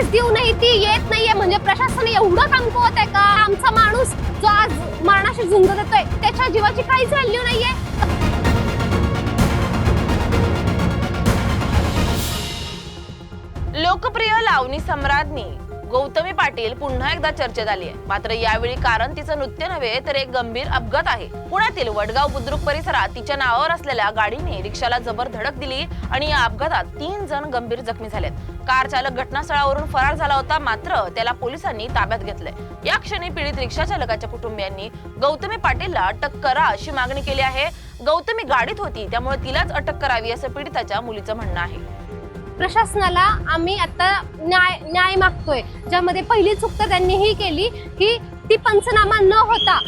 Notice देऊनही ती येत नाहीये. म्हणजे प्रशासन एवढं कमकुवत आहे का? आमचा माणूस जो आज मरणाशी झुंज देतोय त्याच्या जीवाची काहीच व्हॅल्यू नाहीये. लोकप्रिय लावणी सम्राज्ञी. गौतमी पाटील पुन्हा एकदा चर्चेत आली आहे. मात्र यावेळी कारण तिचं नृत्य नव्हे तर एक गंभीर अपघात आहे. पुण्यातील वडगाव बुद्रुक परिसरात तिच्या नावावर असलेल्या गाडीने रिक्षाला जबर धडक दिली आणि या अपघातात तीन जण गंभीर जखमी झालेत. कार चालक घटनास्थळावरून फरार झाला होता मात्र त्याला पोलिसांनी ताब्यात घेतलंय. या क्षणी पीडित रिक्षा चालकाच्या कुटुंबियांनी गौतमी पाटीलला अटक करा अशी मागणी केली आहे. गौतमी गाडीत होती त्यामुळे तिलाच अटक करावी असं पीडिताच्या मुलीचं म्हणणं आहे. प्रशासनाला आम्ही आता न्याय न्याय मागतोय. ज्यामध्ये पहिली चूक तर त्यांनी ही केली की ती पंचनामा न होता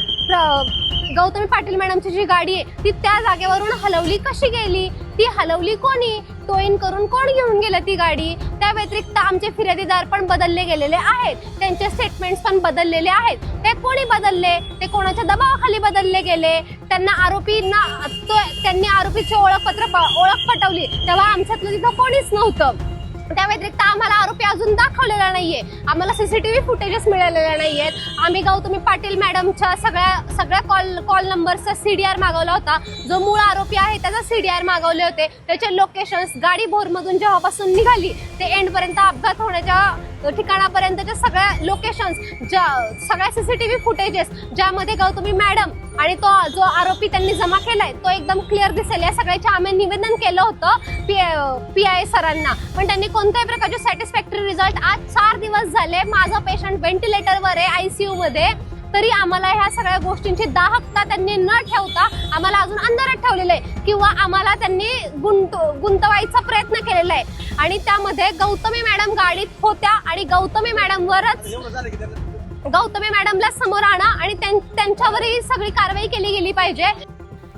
गौतमी पाटील मॅडमची जी गाडी आहे ती त्या जागेवरून हलवली कशी गेली? ती हलवली कोणी? टोईन करून कोण घेऊन गेलं ती गाडी? त्या व्यतिरिक्त आमचे फिर्यादीदार पण बदलले गेलेले आहेत. त्यांचे स्टेटमेंट्स पण बदललेले आहेत. ते कोणी बदलले? ते कोणाच्या दबावाखाली बदलले गेले? त्यांना आरोपींना तो- त्यांनी आरोपीचे ओळखपत्र प- ओळख पटवली. तेव्हा आमच्यातलं तिथं कोणीच नव्हतं. त्या व्यतिरिक्त आम्हाला आरोपी अजून दाखवलेला नाहीये. आम्हाला सीसीटीव्ही फुटेजेस मिळालेले नाहीयेत. आम्ही गौतमी पाटील मॅडमच्या सगळ्या सगळ्या कॉल कॉल नंबरचा आर मागवला होता. जो मूळ आरोपी आहे त्याचा सी डी आर मागवले होते. त्याचे लोकेशन्स गाडी भोरमधून जेव्हापासून निघाली ते एंडपर्यंत अपघात होण्याच्या ठिकाणापर्यंतच्या सगळ्या लोकेशन्स ज्या सगळ्या सीसीटीव्ही फुटेजेस ज्यामध्ये गौतमी मॅडम आणि तो जो आरोपी त्यांनी जमा केलाय तो एकदम क्लिअर दिसेल. या सगळ्याचे आम्ही निवेदन केलं होतं पी पी आय सरांना. पण त्यांनी कोणत्याही प्रकारचे सॅटिस्फॅक्टरी रिझल्ट आज चार दिवस झाले माझा पेशंट व्हेंटिलेटरवर आहे आय सी मध्ये. तरी आम्हाला ह्या सगळ्या गोष्टींची दाहकता त्यांनी न ठेवता आम्हाला अजून अंधारात ठेवलेलं आहे किंवा आम्हाला त्यांनी गुंत गुंतवायचा प्रयत्न केलेला आहे. आणि त्यामध्ये गौतमी मॅडम गाडीत होत्या आणि गौतमी मॅडमवरच गौतमी मॅडमला समोर आणा आणि त्यां- त्यांच्यावरही सगळी कारवाई केली गेली पाहिजे.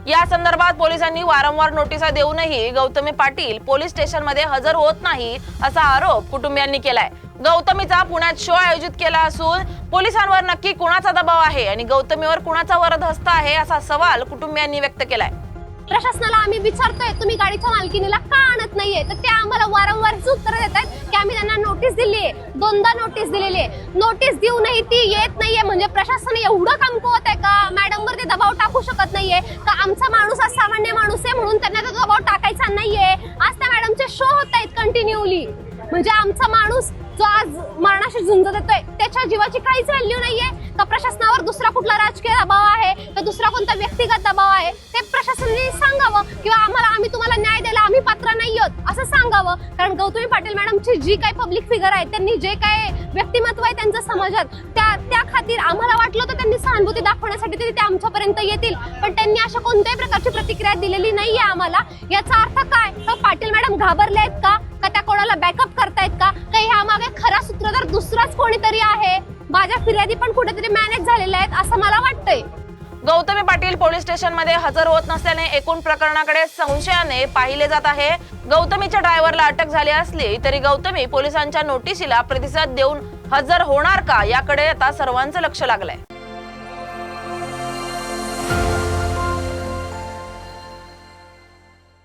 या संदर्भात पोलिसांनी वारंवार नोटिसा देऊनही गौतमी पाटील पोलीस स्टेशनमध्ये हजर होत नाही असा आरोप कुटुंबियांनी केलाय. गौतमीचा पुण्यात शो आयोजित केला असून पोलिसांवर नक्की कुणाचा दबाव आहे आणि गौतमीवर कुणाचा वरद हस्त आहे असा सवाल कुटुंबियांनी व्यक्त केलाय. प्रशासनाला आम्ही विचारतोय तुम्ही गाडीच्या मालकीनीला का आणत नाहीये? तर ते आम्हाला वारंवार उत्तर देत आहेत की आम्ही त्यांना नोटीस दिली आहे. दोनदा नोटीस दिलेली आहे. नोटीस देऊनही ती येत नाहीये. म्हणजे प्रशासन एवढं कमकुवत आहे का? मॅडमवर ते दबाव टाकू शकत नाहीये. का आमचा माणूस हा सामान्य माणूस आहे म्हणून त्यांना तो दबाव टाकायचा नाहीये? आज त्या मॅडमचे शो होत आहेत कंटिन्युअली म्हणजे आमचा माणूस जो आज मरणाशी झुंज देतोय त्याच्या जीवाची काहीच व्हॅल्यू नाहीये. का प्रशासनावर दुसरा कुठला राजकीय दबाव आहे का दुसरा कोणता व्यक्तिगत दबाव आहे ते प्रशासनाने सांगावं. किंवा आम्हाला आम्ही तुम्हाला न्याय द्यायला आम्ही पात्र नाही आहोत असं सांगावं. कारण गौतमी पाटील मॅडमची जी काही पब्लिक फिगर आहे त्यांनी जे काय व्यक्तिमत्व आहे त्यांचं समाजात त्या त्या खातीर आम्हाला वाटलं होतं त्यांनी सहानुभूती दाखवण्यासाठी तरी ते आमच्यापर्यंत येतील. पण त्यांनी अशा कोणत्याही प्रकारची प्रतिक्रिया दिलेली नाहीये आम्हाला. याचा अर्थ काय? तर पाटील मॅडम घाबरले आहेत का का? त्या कोणाला बॅकअप करतायत का? काही ह्या मागे खरा सूत्रधार दुसराच कोणीतरी आहे? माझ्या फिर्यादी पण कुठेतरी मॅनेज झालेल्या आहेत असं मला वाटतंय. गौतमी पाटील पोलीस स्टेशनमध्ये हजर होत नसल्याने एकूण प्रकरणाकडे संशयाने पाहिले जात आहे. गौतमीच्या ड्रायव्हरला अटक झाली असली तरी गौतमी पोलिसांच्या नोटिसीला प्रतिसाद देऊन हजर होणार का? याकडे आता सर्वांचं लक्ष लागलंय.